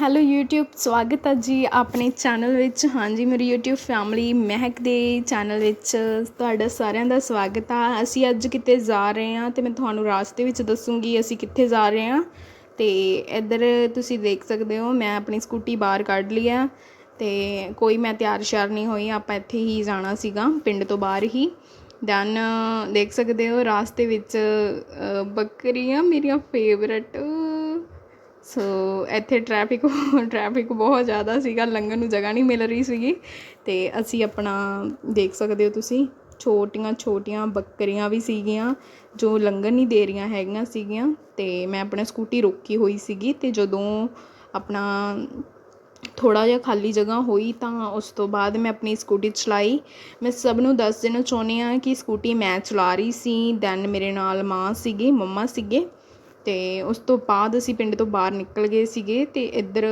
Hello YouTube ਸਵਾਗਤ ਹੈ ਜੀ ਆਪਣੇ ਚੈਨਲ ਵਿੱਚ। ਹਾਂਜੀ ਮੇਰੀ ਯੂਟਿਊਬ ਫੈਮਿਲੀ ਮਹਿਕ ਦੇ ਚੈਨਲ ਵਿੱਚ ਤੁਹਾਡਾ ਸਾਰਿਆਂ ਦਾ ਸਵਾਗਤ ਆ। ਅਸੀਂ ਅੱਜ ਕਿਤੇ ਜਾ ਰਹੇ ਹਾਂ ਤੇ ਮੈਂ ਤੁਹਾਨੂੰ ਰਾਸਤੇ ਵਿੱਚ ਦੱਸੂੰਗੀ ਅਸੀਂ ਕਿੱਥੇ ਜਾ ਰਹੇ ਹਾਂ। ਤੇ ਇੱਧਰ ਤੁਸੀਂ ਦੇਖ ਸਕਦੇ ਹੋ, ਮੈਂ ਆਪਣੀ ਸਕੂਟੀ ਬਾਹਰ ਕੱਢ ਲਈ ਆ ਤੇ ਕੋਈ ਮੈਂ ਤਿਆਰ ਸ਼ਿਆਰ ਨਹੀਂ ਹੋਈ, ਆਪਾਂ ਇੱਥੇ ਹੀ ਜਾਣਾ ਸੀਗਾ, ਪਿੰਡ ਤੋਂ ਬਾਹਰ ਹੀ। ਦੈਨ ਦੇਖ ਸਕਦੇ ਹੋ, ਰਾਸਤੇ ਵਿੱਚ ਬੱਕਰੀਆਂ ਮੇਰੀਆਂ ਫੇਵਰਟ ਸੋ ਇੱਥੇ ਟ੍ਰੈਫਿਕ ਟ੍ਰੈਫਿਕ ਬਹੁਤ ਜ਼ਿਆਦਾ ਸੀਗਾ, ਲੰਘਣ ਨੂੰ ਜਗ੍ਹਾ ਨਹੀਂ ਮਿਲ ਰਹੀ ਸੀਗੀ। ਅਤੇ ਅਸੀਂ ਆਪਣਾ ਦੇਖ ਸਕਦੇ ਹੋ ਤੁਸੀਂ, ਛੋਟੀਆਂ ਛੋਟੀਆਂ ਬੱਕਰੀਆਂ ਵੀ ਸੀਗੀਆਂ, ਜੋ ਲੰਘਣ ਨਹੀਂ ਦੇ ਰਹੀਆਂ ਹੈਗੀਆਂ ਸੀਗੀਆਂ। ਅਤੇ ਮੈਂ ਆਪਣਾ ਸਕੂਟੀ ਰੋਕੀ ਹੋਈ ਸੀਗੀ ਅਤੇ ਜਦੋਂ ਆਪਣਾ ਥੋੜ੍ਹਾ ਜਿਹਾ ਖਾਲੀ ਜਗ੍ਹਾ ਹੋਈ ਤਾਂ ਉਸ ਤੋਂ ਬਾਅਦ ਮੈਂ ਆਪਣੀ ਸਕੂਟੀ ਚਲਾਈ। ਮੈਂ ਸਭ ਨੂੰ ਦੱਸ ਦੇਣਾ ਚਾਹੁੰਦੀ ਹਾਂ ਕਿ ਸਕੂਟੀ ਮੈਂ ਚਲਾ ਰਹੀ ਸੀ ਦੈਨ ਮੇਰੇ ਨਾਲ ਮਾਂ ਸੀਗੀ, ਮੰਮਾ ਸੀਗੇ। ਅਤੇ ਉਸ ਤੋਂ ਬਾਅਦ ਅਸੀਂ ਪਿੰਡ ਤੋਂ ਬਾਹਰ ਨਿਕਲ ਗਏ ਸੀਗੇ ਅਤੇ ਇੱਧਰ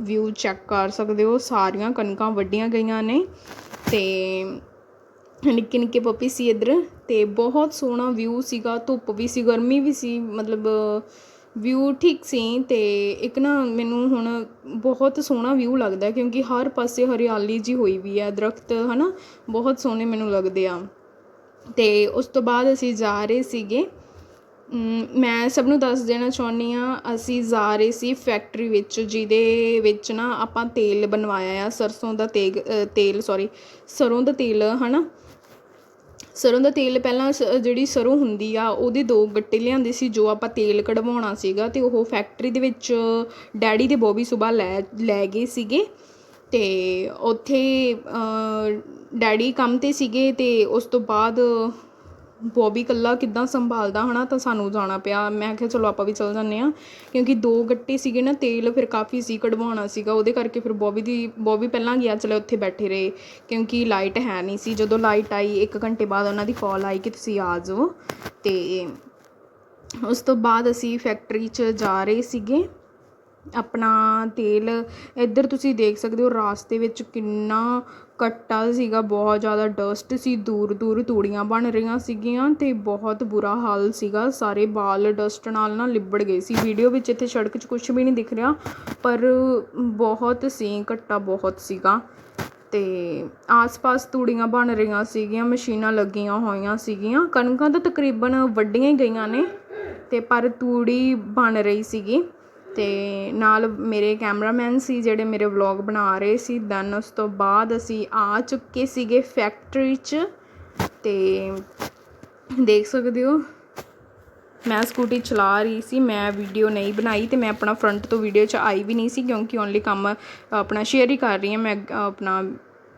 ਵਿਊ ਚੈੱਕ ਕਰ ਸਕਦੇ ਹੋ, ਸਾਰੀਆਂ ਕਣਕਾਂ ਵੱਢੀਆਂ ਗਈਆਂ ਨੇ ਅਤੇ ਨਿੱਕੇ ਨਿੱਕੇ ਪੱਪੀ ਸੀ ਇੱਧਰ ਅਤੇ ਬਹੁਤ ਸੋਹਣਾ ਵਿਊ ਸੀਗਾ, ਧੁੱਪ ਵੀ ਸੀ, ਗਰਮੀ ਵੀ ਸੀ, ਮਤਲਬ ਵਿਊ ਠੀਕ ਸੀ ਅਤੇ ਇੱਕ ਨਾ ਮੈਨੂੰ ਹੁਣ ਬਹੁਤ ਸੋਹਣਾ ਵਿਊ ਲੱਗਦਾ ਕਿਉਂਕਿ ਹਰ ਪਾਸੇ ਹਰਿਆਲੀ ਜੀ ਹੋਈ ਵੀ ਹੈ, ਦਰਖਤ ਨਾ ਬਹੁਤ ਸੋਹਣੇ ਮੈਨੂੰ ਲੱਗਦੇ ਆ। ਅਤੇ ਉਸ ਤੋਂ ਬਾਅਦ ਅਸੀਂ ਜਾ ਰਹੇ ਸੀਗੇ ਮੈਂ ਸਭ ਨੂੰ ਦੱਸ ਦੇਣਾ ਚਾਹੁੰਦੀ ਹਾਂ, ਅਸੀਂ ਜਾ ਰਹੇ ਸੀ ਫੈਕਟਰੀ ਵਿੱਚ, ਜਿਹਦੇ ਵਿੱਚ ਨਾ ਆਪਾਂ ਤੇਲ ਬਣਵਾਇਆ ਆ, ਸਰਸੋਂ ਦਾ ਤੇਗ ਤੇਲ ਸੋਰੀ ਸਰ੍ਹੋਂ ਦਾ ਤੇਲ ਹੈ ਨਾ ਸਰ੍ਹੋਂ ਦਾ ਤੇਲ ਪਹਿਲਾਂ ਸ- ਜਿਹੜੀ ਸਰ੍ਹੋਂ ਹੁੰਦੀ ਆ, ਉਹਦੇ ਦੋ ਗੱਟੇ ਲਿਆਂਦੇ ਸੀ, ਜੋ ਆਪਾਂ ਤੇਲ ਕਢਵਾਉਣਾ ਸੀਗਾ ਅਤੇ ਉਹ ਫੈਕਟਰੀ ਦੇ ਵਿੱਚ ਡੈਡੀ ਦੇ ਬੋਬੀ ਸੁਬਾ ਲੈ ਲੈ ਗਏ ਸੀਗੇ। ਅਤੇ ਉੱਥੇ ਡੈਡੀ ਕੰਮ ਤੇ ਸੀਗੇ ਅਤੇ ਉਸ ਤੋਂ ਬਾਅਦ ਬੋਬੀ ਇਕੱਲਾ ਕਿੱਦਾਂ ਸੰਭਾਲਦਾ ਹੈ ਨਾ ਤਾਂ ਸਾਨੂੰ ਜਾਣਾ ਪਿਆ। ਮੈਂ ਕਿਹਾ, ਚਲੋ ਆਪਾਂ ਵੀ ਚਲ ਜਾਂਦੇ ਹਾਂ। ਕਿਉਂਕਿ ਦੋ ਗੱਟੇ ਸੀਗੇ ਨਾ, ਤੇਲ ਫਿਰ ਕਾਫੀ ਸੀ, ਕਢਵਾਉਣਾ ਸੀਗਾ। ਉਹਦੇ ਕਰਕੇ ਫਿਰ ਬੋਬੀ ਦੀ, ਬੋਬੀ ਪਹਿਲਾਂ ਗਿਆ, ਚਲੇ ਉੱਥੇ ਬੈਠੇ ਰਹੇ। ਕਿਉਂਕਿ ਲਾਈਟ ਹੈ ਨਹੀਂ ਸੀ। ਜਦੋਂ ਲਾਈਟ ਆਈ, ਇੱਕ ਘੰਟੇ ਬਾਅਦ ਉਹਨਾਂ ਦੀ ਕਾਲ ਆਈ ਕਿ ਤੁਸੀਂ ਆ ਜਾਓ। ਅਤੇ ਉਸ ਤੋਂ ਬਾਅਦ ਅਸੀਂ ਫੈਕਟਰੀ 'ਚ ਜਾ ਰਹੇ ਸੀਗੇ। ਆਪਣਾ ਤੇਲ, ਇੱਧਰ ਤੁਸੀਂ ਦੇਖ ਸਕਦੇ ਹੋ, ਰਾਸਤੇ ਵਿੱਚ ਕਿੰਨਾ ਕੱਟਾ ਸੀਗਾ, ਬਹੁਤ ਜ਼ਿਆਦਾ ਡਸਟ ਸੀ, ਦੂਰ ਦੂਰ ਤੂੜੀਆਂ ਬਣ ਰਹੀਆਂ ਸੀਗੀਆਂ ਅਤੇ ਬਹੁਤ ਬੁਰਾ ਹਾਲ ਸੀਗਾ। ਸਾਰੇ ਬਾਲ ਡਸਟ ਨਾਲ ਨਾ ਲਿਬੜ ਗਏ ਸੀ। ਵੀਡੀਓ ਵਿੱਚ ਇੱਥੇ ਸੜਕ 'ਚ ਕੁਛ ਵੀ ਨਹੀਂ ਦਿਖ ਰਿਹਾ, ਪਰ ਬਹੁਤ ਸੀ ਕੱਟਾ ਬਹੁਤ ਸੀਗਾ ਅਤੇ ਆਸ-ਪਾਸ ਤੂੜੀਆਂ ਬਣ ਰਹੀਆਂ ਸੀਗੀਆਂ, ਮਸ਼ੀਨਾਂ ਲੱਗੀਆਂ ਹੋਈਆਂ ਸੀਗੀਆਂ। ਕਣਕਾਂ ਤਾਂ ਤਕਰੀਬਨ ਵੱਢੀਆਂ ਹੀ ਗਈਆਂ ਨੇ ਅਤੇ ਪਰ ਤੂੜੀ ਬਣ ਰਹੀ ਸੀਗੀ। ਅਤੇ ਨਾਲ ਮੇਰੇ ਕੈਮਰਾਮੈਨ ਸੀ ਜਿਹੜੇ ਮੇਰੇ ਵਲੋਗ ਬਣਾ ਰਹੇ ਸੀ। ਦੈਨ ਉਸ ਤੋਂ ਬਾਅਦ ਅਸੀਂ ਆ ਚੁੱਕੇ ਸੀਗੇ ਫੈਕਟਰੀ 'ਚ। ਅਤੇ ਦੇਖ ਸਕਦੇ ਹੋ, ਮੈਂ ਸਕੂਟੀ ਚਲਾ ਰਹੀ ਸੀ, ਮੈਂ ਵੀਡੀਓ ਨਹੀਂ ਬਣਾਈ ਤੇ ਮੈਂ ਆਪਣਾ ਫਰੰਟ ਤੋਂ ਵੀਡੀਓ 'ਚ ਆਈ ਵੀ ਨਹੀਂ ਸੀ ਕਿਉਂਕਿ ਓਨਲੀ ਕੰਮ ਆਪਣਾ ਸ਼ੇਅਰ ਹੀ ਕਰ ਰਹੀ ਹਾਂ ਮੈਂ, ਆਪਣਾ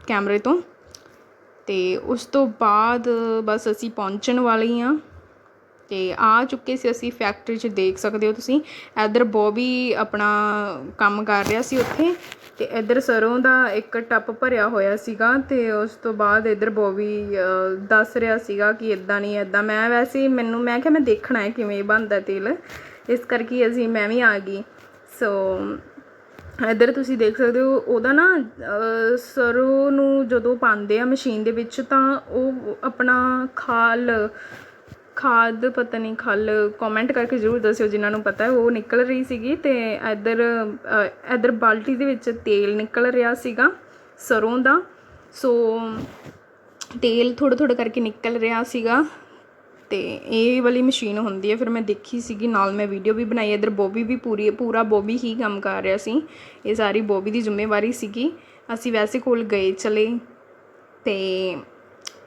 ਕੈਮਰੇ ਤੋਂ। ਤੇ ਉਸ ਤੋਂ ਬਾਅਦ ਬਸ ਅਸੀਂ ਪਹੁੰਚਣ ਵਾਲੇ ਹਾਂ। ਤੇ ਆ ਚੁੱਕੇ ਸੀ ਅਸੀਂ ਫੈਕਟਰੀ 'ਚ ਦੇਖ ਸਕਦੇ ਹੋ ਤੁਸੀਂ। ਇੱਧਰ ਬੋਬੀ ਆਪਣਾ ਕੰਮ ਕਰ ਰਿਹਾ ਸੀ ਉੱਥੇ ਤੇ ਇੱਧਰ ਸਰੋਂ ਦਾ ਇੱਕ ਟੱਪ ਭਰਿਆ ਹੋਇਆ ਸੀਗਾ ਤੇ ਉਸ ਤੋਂ ਬਾਅਦ ਇੱਧਰ ਬੋਬੀ ਦੱਸ ਰਿਹਾ ਸੀਗਾ ਕਿ ਇਦਾਂ ਨਹੀਂ ਇਦਾਂ ਮੈਂ ਵੈਸੇ ਮੈਨੂੰ ਮੈਂ ਕਿਹਾ ਮੈਂ ਦੇਖਣਾ ਹੈ ਕਿਵੇਂ ਬਣਦਾ ਤੇਲ। ਇਸ ਕਰਕੇ ਅਸੀਂ ਮੈਂ ਵੀ ਆ ਗਈ। ਸੋ ਇੱਧਰ ਤੁਸੀਂ ਦੇਖ ਸਕਦੇ ਹੋ ਉਹਦਾ ਨਾ ਅ, ਸਰੋਂ ਨੂੰ ਜਦੋਂ ਪਾਉਂਦੇ ਆ ਮਸ਼ੀਨ ਦੇ ਵਿੱਚ ਤਾਂ ਉਹ ਆਪਣਾ ਖਾਲ ਖਾਦ, ਪਤਾ ਨਹੀਂ, ਖਲ ਕਮੈਂਟ ਕਰਕੇ ਜ਼ਰੂਰ ਦੱਸਿਓ ਜਿਨ੍ਹਾਂ ਨੂੰ ਪਤਾ ਉਹ ਨਿਕਲ ਰਹੀ ਸੀਗੀ ਤੇ ਇੱਧਰ ਇੱਧਰ ਬਾਲਟੀ ਦੇ ਵਿੱਚ ਤੇਲ ਨਿਕਲ ਰਿਹਾ ਸੀਗਾ, ਸਰੋਂ ਦਾ। ਸੋ ਤੇਲ ਥੋੜ੍ਹਾ ਥੋੜ੍ਹਾ ਕਰਕੇ ਨਿਕਲ ਰਿਹਾ ਸੀਗਾ ਤੇ ਇਹ ਵਾਲੀ ਮਸ਼ੀਨ ਹੁੰਦੀ ਹੈ। ਫਿਰ ਮੈਂ ਦੇਖੀ ਸੀਗੀ, ਨਾਲ ਮੈਂ ਵੀਡੀਓ ਵੀ ਬਣਾਈ, ਇੱਧਰ ਬੋਬੀ ਵੀ ਪੂਰੀ, ਪੂਰਾ ਬੋਬੀ ਹੀ ਕੰਮ ਕਰ ਰਿਹਾ ਸੀ। ਇਹ ਸਾਰੀ ਬੋਬੀ ਦੀ ਜ਼ਿੰਮੇਵਾਰੀ ਸੀਗੀ। ਅਸੀਂ ਵੈਸੇ ਕੋਲ ਗਏ ਚਲੇ ਤੇ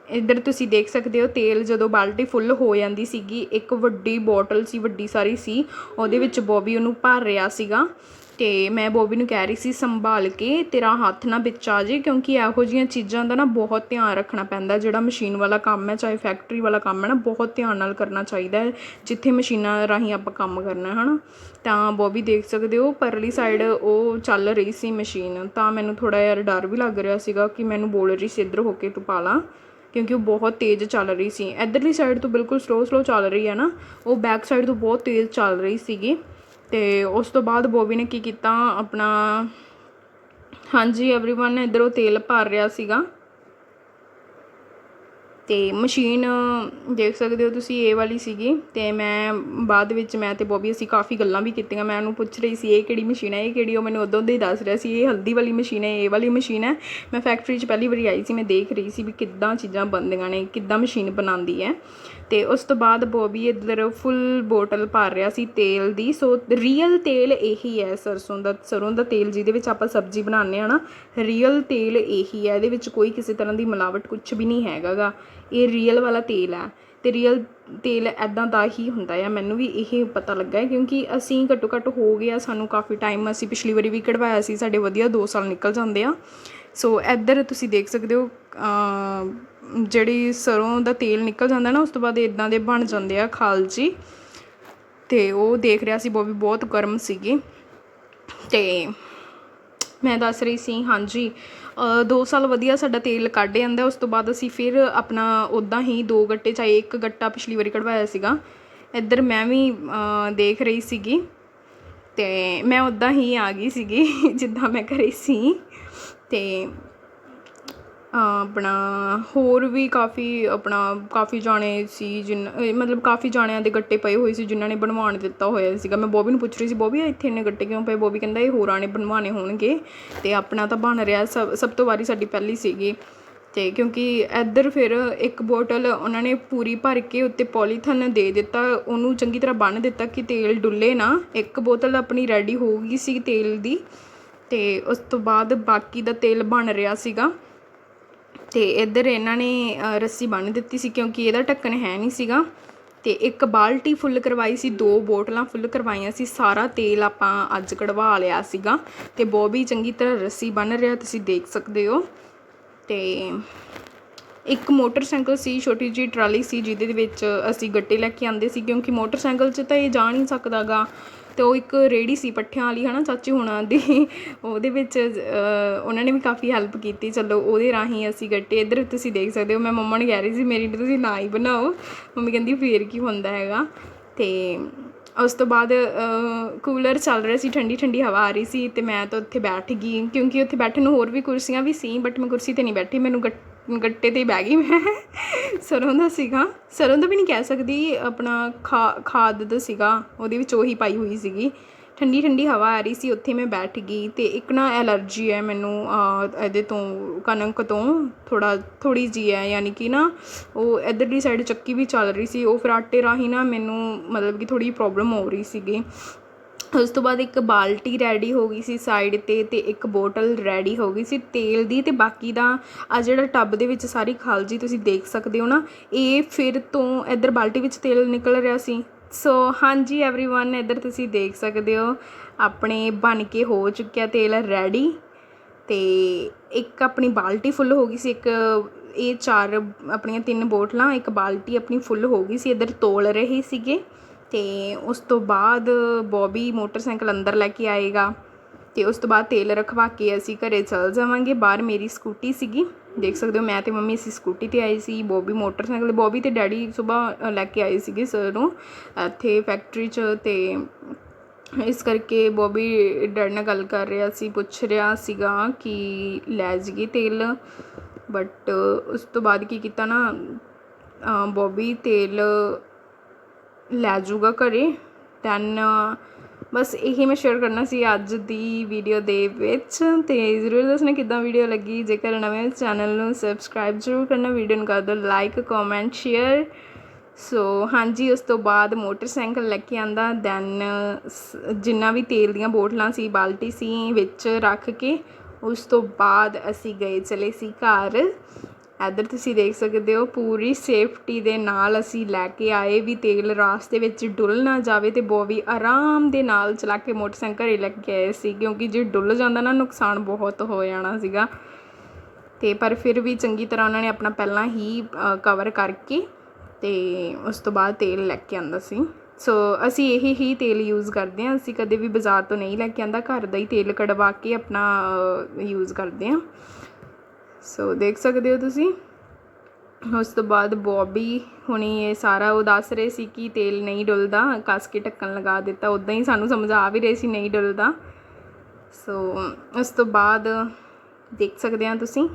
ਇੱਧਰ ਤੁਸੀਂ ਦੇਖ ਸਕਦੇ ਹੋ, ਤੇਲ ਜਦੋਂ ਬਾਲਟੀ ਫੁੱਲ ਹੋ ਜਾਂਦੀ ਸੀਗੀ, ਇੱਕ ਵੱਡੀ ਬੋਟਲ ਸੀ, ਵੱਡੀ ਸਾਰੀ ਸੀ, ਉਹਦੇ ਵਿੱਚ ਬੋਬੀ ਉਹਨੂੰ ਭਰ ਰਿਹਾ ਸੀਗਾ ਤੇ ਮੈਂ ਬੋਬੀ ਨੂੰ ਕਹਿ ਰਹੀ ਸੀ, ਸੰਭਾਲ ਕੇ ਤੇਰਾ ਹੱਥ ਨਾ ਵਿੱਚ ਆ ਜੇ, ਕਿਉਂਕਿ ਇਹੋ ਜਿਹੀਆਂ ਚੀਜ਼ਾਂ ਦਾ ਨਾ ਬਹੁਤ ਧਿਆਨ ਰੱਖਣਾ ਪੈਂਦਾ, ਜਿਹੜਾ ਮਸ਼ੀਨ ਵਾਲਾ ਕੰਮ ਹੈ, ਚਾਹੇ ਫੈਕਟਰੀ ਵਾਲਾ ਕੰਮ ਹੈ ਨਾ, ਬਹੁਤ ਧਿਆਨ ਨਾਲ ਕਰਨਾ ਚਾਹੀਦਾ ਹੈ, ਜਿੱਥੇ ਮਸ਼ੀਨਾਂ ਰਾਹੀਂ ਆਪਾਂ ਕੰਮ ਕਰਨਾ ਹੈ ਨਾ ਤਾਂ ਬੋਬੀ ਦੇਖ ਸਕਦੇ ਹੋ, ਪਰਲੀ ਸਾਈਡ ਉਹ ਚੱਲ ਰਹੀ ਸੀ ਮਸ਼ੀਨ, ਤਾਂ ਮੈਨੂੰ ਥੋੜਾ ਯਾਰ ਡਰ ਵੀ ਲੱਗ ਰਿਹਾ ਸੀਗਾ ਕਿ ਮੈਨੂੰ ਬੋਲ ਰਹੀ ਸੀ, ਇੱਧਰ ਹੋ ਕੇ ਤੂੰ ਪਾ ਲਾ। ਕਿਉਂਕਿ ਉਹ ਬਹੁਤ ਤੇਜ਼ ਚੱਲ ਰਹੀ ਸੀ ਇਧਰਲੀ ਸਾਈਡ ਤੋਂ ਬਿਲਕੁਲ ਸਲੋ ਸਲੋ ਚੱਲ ਰਹੀ ਹੈ ਨਾ ਉਹ ਬੈਕ ਸਾਈਡ ਤੋਂ ਬਹੁਤ ਤੇਜ਼ ਚੱਲ ਰਹੀ ਸੀਗੀ ਤੇ ਉਸ ਤੋਂ ਬਾਅਦ ਬੋਬੀ ਨੇ ਕੀ ਕੀਤਾ ਆਪਣਾ ਹਾਂਜੀ एवरीवन ਇੱਧਰ ਉਹ ਤੇਲ ਭਰ ਰਿਹਾ ਸੀਗਾ ਅਤੇ ਮਸ਼ੀਨ, ਦੇਖ ਸਕਦੇ ਹੋ ਤੁਸੀਂ ਇਹ ਵਾਲੀ ਸੀਗੀ ਅਤੇ ਮੈਂ ਬਾਅਦ ਵਿੱਚ ਮੈਂ ਅਤੇ ਬੋਬੀ ਅਸੀਂ ਕਾਫੀ ਗੱਲਾਂ ਵੀ ਕੀਤੀਆਂ। ਮੈਂ ਉਹਨੂੰ ਪੁੱਛ ਰਹੀ ਸੀ, ਇਹ ਕਿਹੜੀ ਮਸ਼ੀਨ ਹੈ, ਇਹ ਕਿਹੜੀ? ਉਹ ਮੈਨੂੰ ਉਦੋਂ ਦੇ ਹੀ ਦੱਸ ਰਿਹਾ ਸੀ, ਇਹ ਹਲਦੀ ਵਾਲੀ ਮਸ਼ੀਨ ਹੈ, ਇਹ ਵਾਲੀ ਮਸ਼ੀਨ ਹੈ। ਮੈਂ ਫੈਕਟਰੀ 'ਚ ਪਹਿਲੀ ਵਾਰੀ ਆਈ ਸੀ, ਮੈਂ ਦੇਖ ਰਹੀ ਸੀ ਵੀ ਕਿੱਦਾਂ ਚੀਜ਼ਾਂ ਬਣਦੀਆਂ ਨੇ, ਕਿੱਦਾਂ ਮਸ਼ੀਨ ਬਣਾਉਂਦੀ ਹੈ। ਅਤੇ ਉਸ ਤੋਂ ਬਾਅਦ ਬੋਬੀ ਇੱਧਰ ਫੁੱਲ ਬੋਟਲ ਭਰ ਰਿਹਾ ਸੀ ਤੇਲ ਦੀ। ਸੋ ਰੀਅਲ ਤੇਲ ਇਹੀ ਹੈ ਸਰਸੋਂ ਦਾ, ਸਰੋਂ ਦਾ ਤੇਲ ਜਿਹਦੇ ਵਿੱਚ ਆਪਾਂ ਸਬਜ਼ੀ ਬਣਾਉਂਦੇ ਹਾਂ ਨਾ ਰੀਅਲ ਤੇਲ ਇਹੀ ਹੈ। ਇਹਦੇ ਵਿੱਚ ਕੋਈ ਕਿਸੇ ਤਰ੍ਹਾਂ ਦੀ ਮਿਲਾਵਟ ਕੁਝ ਵੀ ਨਹੀਂ ਹੈਗਾ ਗਾ ਇਹ ਰੀਅਲ ਵਾਲਾ ਤੇਲ ਹੈ ਅਤੇ ਰੀਅਲ ਤੇਲ ਐਦਾਂ ਦਾ ਹੀ ਹੁੰਦਾ ਆ। ਮੈਨੂੰ ਵੀ ਇਹ ਪਤਾ ਲੱਗਾ ਹੈ ਕਿਉਂਕਿ ਅਸੀਂ ਘੱਟੋ ਘੱਟ ਹੋ ਗਿਆ, ਸਾਨੂੰ ਕਾਫੀ ਟਾਈਮ ਅਸੀਂ ਪਿਛਲੀ ਵਾਰੀ ਵੀ ਕਢਵਾਇਆ ਸੀ, ਸਾਡੇ ਵਧੀਆ 2 ਸਾਲ ਨਿਕਲ ਜਾਂਦੇ ਆ। ਸੋ ਇੱਧਰ ਤੁਸੀਂ ਦੇਖ ਸਕਦੇ ਹੋ ਜਿਹੜੀ ਸਰੋਂ ਦਾ ਤੇਲ ਨਿਕਲ ਜਾਂਦਾ ਨਾ, ਉਸ ਤੋਂ ਬਾਅਦ ਇਦਾਂ ਦੇ ਬਣ ਜਾਂਦੇ ਆ ਖਾਲਜੀ ਤੇ ਉਹ ਦੇਖ ਰਿਹਾ ਸੀ ਬੋਬੀ ਬਹੁਤ ਗਰਮ ਸੀਗੀ। ਤੇ ਮੈਂ ਦੱਸ ਰਹੀ ਸੀ, ਹਾਂਜੀ 2 ਸਾਲ ਵਧੀਆ ਸਾਡਾ ਤੇਲ ਕੱਢ ਜਾਂਦਾ, ਉਸ ਤੋਂ ਬਾਅਦ ਅਸੀਂ ਫਿਰ ਆਪਣਾ ਉਦਾਂ ਹੀ ਦੋ ਗੱਟੇ ਚਾਹੇ ਇੱਕ ਗੱਟਾ ਪਿਛਲੀ ਵਾਰੀ ਕਢਵਾਇਆ ਸੀਗਾ। ਇੱਧਰ ਮੈਂ ਵੀ ਦੇਖ ਰਹੀ ਸੀਗੀ। ਤੇ ਮੈਂ ਉਦਾਂ ਹੀ ਆ ਗਈ ਸੀਗੀ, ਜਿੱਦਾਂ ਮੈਂ ਘਰੇ ਸੀ। ਤੇ ਆਪਣਾ ਹੋਰ ਵੀ ਕਾਫੀ, ਆਪਣਾ ਕਾਫੀ ਜਾਣੇ ਸੀ ਜਿਨ ਮਤਲਬ ਕਾਫੀ ਜਾਣਿਆਂ ਦੇ ਗੱਟੇ ਪਏ ਹੋਏ ਸੀ ਜਿਨ੍ਹਾਂ ਨੇ ਬਣਵਾਉਣ ਦਿੱਤਾ ਹੋਇਆ ਸੀਗਾ। ਮੈਂ ਬੋਬੀ ਨੂੰ ਪੁੱਛ ਰਹੀ ਸੀ, ਬੋਬੀ ਇੱਥੇ ਇੰਨੇ ਗੱਟੇ ਕਿਉਂ ਪਏ? ਬੋਬੀ ਕਹਿੰਦਾ, ਇਹ ਹੋਰਾਂ ਨੇ ਬਣਵਾਉਣੇ ਹੋਣਗੇ ਅਤੇ ਆਪਣਾ ਤਾਂ ਬਣ ਰਿਹਾ। ਸਭ ਸਭ ਤੋਂ ਵਾਰੀ ਸਾਡੀ ਪਹਿਲੀ ਸੀਗੀ ਅਤੇ ਕਿਉਂਕਿ ਇੱਧਰ ਫਿਰ ਇੱਕ ਬੋਟਲ ਉਹਨਾਂ ਨੇ ਪੂਰੀ ਭਰ ਕੇ ਉੱਤੇ ਪੋਲੀਥਨ ਦੇ ਦਿੱਤਾ। ਉਹਨੂੰ ਚੰਗੀ ਤਰ੍ਹਾਂ ਬੰਨ੍ਹ ਦਿੱਤਾ ਕਿ ਤੇਲ ਡੁੱਲੇ ਨਾ। ਇੱਕ ਬੋਤਲ ਆਪਣੀ ਰੈਡੀ ਹੋ ਗਈ ਸੀ ਤੇਲ ਦੀ। ਤੇ ਉਸ ਤੋਂ ਬਾਅਦ ਬਾਕੀ ਦਾ ਤੇਲ ਬਣ ਰਿਹਾ ਸੀਗਾ। ਤੇ ਇੱਧਰ ਇਹਨਾਂ ਨੇ ਰੱਸੀ ਬੰਨ੍ਹ ਦਿੱਤੀ ਸੀ ਕਿਉਂਕਿ ਇਹਦਾ ਢੱਕਣ ਹੈ ਨਹੀਂ ਸੀਗਾ। ਤੇ ਇੱਕ ਬਾਲਟੀ ਫੁੱਲ ਕਰਵਾਈ ਸੀ, ਦੋ ਬੋਟਲਾਂ ਫੁੱਲ ਕਰਵਾਈਆਂ ਸੀ, ਸਾਰਾ ਤੇਲ ਆਪਾਂ ਅੱਜ ਕਢਵਾ ਲਿਆ ਸੀਗਾ। ਤੇ ਬੋਬੀ ਚੰਗੀ ਤਰ੍ਹਾਂ ਰੱਸੀ ਬੰਨ੍ਹ ਰਿਹਾ, ਤੁਸੀਂ ਦੇਖ ਸਕਦੇ ਹੋ। ਤੇ ਇੱਕ ਮੋਟਰਸਾਈਕਲ ਸੀ, ਛੋਟੀ ਜਿਹੀ ਟਰਾਲੀ ਸੀ, ਜਿਹਦੇ ਵਿੱਚ ਅਸੀਂ ਗੱਟੇ ਲੈ ਕੇ ਆਂਦੇ ਸੀ, ਕਿਉਂਕਿ ਮੋਟਰਸਾਈਕਲ 'ਚ ਤਾਂ ਇਹ ਜਾ ਨਹੀਂ ਸਕਦਾਗਾ। ਅਤੇ ਉਹ ਇੱਕ ਰੇਹੜੀ ਸੀ ਪੱਠਿਆਂ ਵਾਲੀ ਹੈ ਨਾ ਚਾਚੀ ਹੁਣਾਂ ਦੀ। ਉਹਦੇ ਵਿੱਚ ਉਹਨਾਂ ਨੇ ਵੀ ਕਾਫੀ ਹੈਲਪ ਕੀਤੀ। ਚਲੋ, ਉਹਦੇ ਰਾਹੀਂ ਅਸੀਂ ਗੱਟੇ ਇੱਧਰ ਤੁਸੀਂ ਦੇਖ ਸਕਦੇ ਹੋ। ਮੈਂ ਮੰਮਾ ਨੂੰ ਕਹਿ ਰਹੀ ਸੀ, ਮੇਰੀ ਤੁਸੀਂ ਨਾ ਹੀ ਬਣਾਓ। ਮੰਮੀ ਕਹਿੰਦੀ, ਫੇਰ ਕੀ ਹੁੰਦਾ ਹੈਗਾ? ਅਤੇ ਉਸ ਤੋਂ ਬਾਅਦ ਕੂਲਰ ਚੱਲ ਰਿਹਾ ਸੀ ਠੰਡੀ ਠੰਡੀ ਹਵਾ ਆ ਰਹੀ ਸੀ ਤੇ ਮੈਂ ਤਾਂ ਉੱਥੇ ਬੈਠ ਗਈ। ਕਿਉਂਕਿ ਉੱਥੇ ਬੈਠਣ ਨੂੰ ਹੋਰ ਵੀ ਕੁਰਸੀਆਂ ਵੀ ਸੀ ਬਟ ਮੈਂ ਕੁਰਸੀ ਤੇ ਨਹੀਂ ਬੈਠੀ। ਮੈਨੂੰ ਗੱਟੇ ਤੇ ਬਹਿ ਗਈ ਮੈਂ। ਸਰੋਂ ਦਾ ਸੀਗਾ। ਸਰੋਂ ਦਾ ਵੀ ਨਹੀਂ ਕਹਿ ਸਕਦੀ, ਆਪਣਾ ਖਾ, ਖਾਦ ਦਾ ਸੀਗਾ। ਉਹਦੇ ਵਿੱਚ ਉਹੀ ਪਾਈ ਹੋਈ ਸੀਗੀ। ਠੰਡੀ ਠੰਡੀ ਹਵਾ ਆ ਰਹੀ ਸੀ, ਉੱਥੇ ਮੈਂ ਬੈਠ ਗਈ ਤੇ ਇੱਕ ਨਾ ਐਲਰਜੀ ਹੈ ਮੈਨੂੰ ਇਹਦੇ ਤੋਂ, ਕਣਕ ਤੋਂ। ਥੋੜਾ ਥੋੜੀ ਜੀ ਹੈ, ਯਾਨੀ ਕਿ ਨਾ, ਉਹ ਇਧਰਲੀ ਸਾਈਡ ਚੱਕੀ ਵੀ ਚੱਲ ਰਹੀ ਸੀ। ਉਹ ਫਿਰ ਆਟੇ ਰਾਹੀਂ ਨਾ ਮੈਨੂੰ ਮਤਲਬ ਕਿ ਥੋੜੀ ਪ੍ਰੋਬਲਮ ਹੋ ਰਹੀ ਸੀਗੀ। ਉਸ ਤੋਂ ਬਾਅਦ ਇੱਕ ਬਾਲਟੀ ਰੈਡੀ ਹੋ ਗਈ ਸੀ ਸਾਈਡ ਤੇ ਤੇ ਇੱਕ ਬੋਟਲ ਰੈਡੀ ਹੋ ਗਈ ਸੀ ਤੇਲ ਦੀ ਤੇ ਬਾਕੀ ਦਾ ਆ ਜਿਹੜਾ ਟੱਬ ਦੇ ਵਿੱਚ ਸਾਰੀ ਖਾਲਜੀ ਤੁਸੀਂ ਦੇਖ ਸਕਦੇ ਹੋ ਨਾ ਇਹ ਫਿਰ ਤੋਂ ਇੱਧਰ ਬਾਲਟੀ ਵਿੱਚ ਤੇਲ ਨਿਕਲ ਰਿਹਾ ਸੀ ਸੋ ਹਾਂਜੀ एवरीवन ਇੱਧਰ ਤੁਸੀਂ ਦੇਖ ਸਕਦੇ ਹੋ ਆਪਣੇ ਬਣ ਕੇ ਹੋ ਚੁੱਕਿਆ ਤੇਲ ਰੈਡੀ ਤੇ ਇੱਕ ਆਪਣੀ ਬਾਲਟੀ ਫੁੱਲ ਹੋ ਗਈ ਸੀ ਇੱਕ ਇਹ ਚਾਰ ਆਪਣੀਆਂ ਤਿੰਨ ਬੋਤਲਾਂ ਇੱਕ ਬਾਲਟੀ ਆਪਣੀ ਫੁੱਲ ਹੋ ਗਈ ਸੀ ਇੱਧਰ ਤੋਲ ਰਹੇ ਸੀਗੇ ਅਤੇ ਉਸ ਤੋਂ ਬਾਅਦ ਬੋਬੀ ਮੋਟਰਸਾਈਕਲ ਅੰਦਰ ਲੈ ਕੇ ਆਏਗਾ ਅਤੇ ਉਸ ਤੋਂ ਬਾਅਦ ਤੇਲ ਰਖਵਾ ਕੇ ਅਸੀਂ ਘਰ ਚਲ ਜਾਵਾਂਗੇ। ਬਾਹਰ ਮੇਰੀ ਸਕੂਟੀ ਸੀਗੀ। ਦੇਖ ਸਕਦੇ ਹੋ, ਮੈਂ ਅਤੇ ਮੰਮੀ ਅਸੀਂ ਸਕੂਟੀ ਤੇ ਆਏ ਸੀ। ਬੋਬੀ ਮੋਟਰਸਾਈਕਲ, ਬੋਬੀ ਅਤੇ ਡੈਡੀ ਸੁਬਾਹ ਲੈ ਕੇ ਆਏ ਸੀਗੇ ਸਰ ਨੂੰ। ਇੱਥੇ ਫੈਕਟਰੀ 'ਚ ਅਤੇ ਇਸ ਕਰਕੇ ਬੋਬੀ ਡੈਡੀ ਨਾਲ ਗੱਲ ਕਰ ਰਿਹਾ ਸੀ, ਪੁੱਛ ਰਿਹਾ ਸੀਗਾ ਕਿ ਲੈ ਜਾਈਏ ਤੇਲ। ਬਟ ਉਸ ਤੋਂ ਬਾਅਦ ਕੀ ਕੀਤਾ ਨਾ ਬੋਬੀ ਤੇਲ ਲੈ ਜਾਊਗਾ ਘਰੇ। ਦੈਨ ਬਸ ਇਹੀ ਮੈਂ ਸ਼ੇਅਰ ਕਰਨਾ ਸੀ ਅੱਜ ਦੀ ਵੀਡੀਓ ਦੇ ਵਿੱਚ। ਤੇ ਜ਼ਰੂਰ ਦੱਸਣਾ ਕਿੱਦਾਂ ਵੀਡੀਓ ਲੱਗੀ। ਜੇਕਰ ਨਵੇਂ ਚੈਨਲ ਨੂੰ ਸਬਸਕ੍ਰਾਈਬ ਜ਼ਰੂਰ ਕਰਨਾ। ਵੀਡੀਓ ਨੂੰ ਕਰ ਦਿਓ ਲਾਈਕ ਕਮੈਂਟ ਸ਼ੇਅਰ ਸੋ ਹਾਂਜੀ, ਉਸ ਤੋਂ ਬਾਅਦ ਮੋਟਰਸਾਈਕਲ ਲੈ ਕੇ ਆਂਦਾ। ਦੈਨ ਜਿੰਨਾ ਵੀ ਤੇਲ ਦੀਆਂ ਬੋਟਲਾਂ ਸੀ, ਬਾਲਟੀ ਸੀ, ਵਿੱਚ ਰੱਖ ਕੇ, ਉਸ ਤੋਂ ਬਾਅਦ ਅਸੀਂ ਗਏ ਚਲੇ ਸੀ ਘਰ। ਇੱਧਰ ਤੁਸੀਂ ਦੇਖ ਸਕਦੇ ਹੋ, ਪੂਰੀ ਸੇਫਟੀ ਦੇ ਨਾਲ ਅਸੀਂ ਲੈ ਕੇ ਆਏ ਵੀ ਤੇਲ ਰਾਸਤੇ ਵਿੱਚ ਡੁੱਲ ਨਾ ਜਾਵੇ ਅਤੇ ਬਹੁਤ ਵੀ ਆਰਾਮ ਦੇ ਨਾਲ ਚਲਾ ਕੇ ਮੋਟਰਸਾਈਕਲ ਘਰੇ ਲੈ ਕੇ ਆਏ ਸੀ, ਕਿਉਂਕਿ ਜੇ ਡੁੱਲ ਜਾਂਦਾ ਨਾ ਨੁਕਸਾਨ ਬਹੁਤ ਹੋ ਜਾਣਾ ਸੀਗਾ। ਅਤੇ ਪਰ ਫਿਰ ਵੀ ਚੰਗੀ ਤਰ੍ਹਾਂ ਉਹਨਾਂ ਨੇ ਆਪਣਾ ਪਹਿਲਾਂ ਹੀ ਕਵਰ ਕਰਕੇ ਅਤੇ ਉਸ ਤੋਂ ਬਾਅਦ ਤੇਲ ਲੈ ਕੇ ਆਉਂਦਾ ਸੀ। ਸੋ ਅਸੀਂ ਇਹੀ ਹੀ ਤੇਲ ਯੂਜ਼ ਕਰਦੇ ਹਾਂ, ਅਸੀਂ ਕਦੇ ਵੀ ਬਾਜ਼ਾਰ ਤੋਂ ਨਹੀਂ ਲੈ ਕੇ ਆਂਦਾ, ਘਰ ਦਾ ਹੀ ਤੇਲ ਕਢਵਾ ਕੇ ਆਪਣਾ ਯੂਜ਼ ਕਰਦੇ ਹਾਂ। ਸੋ ਦੇਖ ਸਕਦੇ ਹੋ ਤੁਸੀਂ। ਉਸ ਤੋਂ ਬਾਅਦ ਬੋਬੀ ਹੁਣੀ ਇਹ ਸਾਰਾ ਉਹ ਦੱਸ ਰਹੇ ਸੀ ਕਿ ਤੇਲ ਨਹੀਂ ਡੁੱਲਦਾ, ਕੱਸ ਕੇ ਢੱਕਣ ਲਗਾ ਦਿੱਤਾ। ਉਦਾਂ ਹੀ ਸਾਨੂੰ ਸਮਝ ਆ ਵੀ ਰਹੀ ਸੀ ਨਹੀਂ ਡੁੱਲਦਾ। ਸੋ ਉਸ ਤੋਂ ਬਾਅਦ ਦੇਖ ਸਕਦੇ ਆ ਤੁਸੀਂ।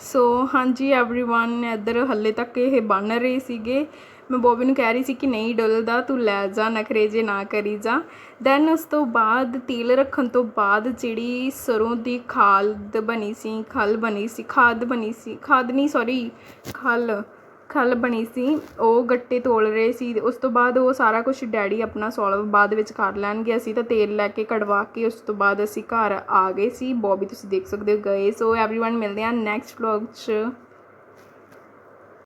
ਸੋ ਹਾਂਜੀ एवरीवन ਇਧਰ ਹੱਲੇ ਤੱਕ ਇਹ ਬਣ ਰਹੇ ਸੀਗੇ। ਮੈਂ ਬੋਬੀ ਨੂੰ ਕਹਿ ਰਹੀ ਸੀ ਕਿ ਨਹੀਂ ਡੁੱਲਦਾ ਤੂੰ ਲੈ ਜਾ ਨਖਰੇ ਜੇ ਨਾ ਕਰੀ ਜਾ ਦੈਨ ਉਸ ਤੋਂ ਬਾਅਦ ਤੇਲ ਰੱਖਣ ਤੋਂ ਬਾਅਦ ਜਿਹੜੀ ਸਰੋਂ ਦੀ ਖਾਦ ਬਣੀ ਸੀ ਖਲ ਬਣੀ ਸੀ ਖਾਦ ਬਣੀ ਸੀ ਖਾਦ ਨਹੀਂ ਸੌਰੀ ਖਲ ਖਲ ਬਣੀ ਸੀ ਉਹ ਗੱਟੇ ਤੋਲ ਰਹੇ ਸੀ ਉਸ ਤੋਂ ਬਾਅਦ ਉਹ ਸਾਰਾ ਕੁਝ ਡੈਡੀ ਆਪਣਾ ਸੋਲਵ ਬਾਅਦ ਵਿੱਚ ਕਰ ਲੈਣਗੇ ਅਸੀਂ ਤਾਂ ਤੇਲ ਲੈ ਕੇ ਕੜਵਾ ਕੇ ਉਸ ਤੋਂ ਬਾਅਦ ਅਸੀਂ ਘਰ ਆ ਗਏ ਸੀ ਬੋਬੀ ਤੁਸੀਂ ਦੇਖ ਸਕਦੇ ਹੋ ਗਏ ਸੋ एवरीवन ਮਿਲਦੇ ਹਾਂ ਨੈਕਸਟ ਵਲੌਗ 'ਚ